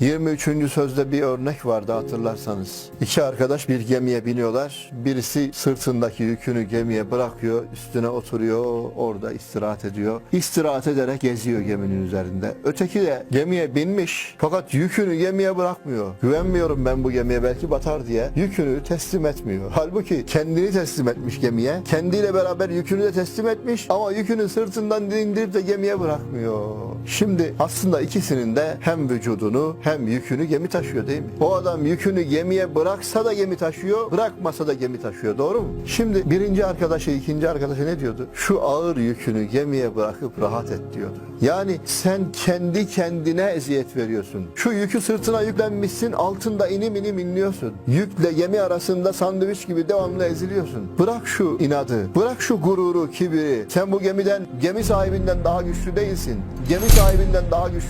23. sözde bir örnek vardı hatırlarsanız. İki arkadaş bir gemiye biniyorlar. Birisi sırtındaki yükünü gemiye bırakıyor, üstüne oturuyor, orada istirahat ediyor. İstirahat ederek geziyor geminin üzerinde. Öteki de gemiye binmiş fakat yükünü gemiye bırakmıyor. Güvenmiyorum ben bu gemiye belki batar diye yükünü teslim etmiyor. Halbuki kendini teslim etmiş gemiye. Kendiyle beraber yükünü de teslim etmiş ama yükünü sırtından indirip de gemiye bırakmıyor. Şimdi aslında ikisinin de hem vücudunu hem yükünü gemi taşıyor değil mi? O adam yükünü gemiye bıraksa da gemi taşıyor, bırakmasa da gemi taşıyor. Doğru mu? Şimdi birinci arkadaşı, ikinci arkadaşı ne diyordu? Şu ağır yükünü gemiye bırakıp rahat et diyordu. Yani sen kendi kendine eziyet veriyorsun. Şu yükü sırtına yüklenmişsin, altında inim inim inliyorsun. Yükle gemi arasında sandviç gibi devamlı eziliyorsun. Bırak şu inadı, bırak şu gururu, kibiri. Sen bu gemiden, gemi sahibinden daha güçlü değilsin. Gemi sahibinden daha güçlü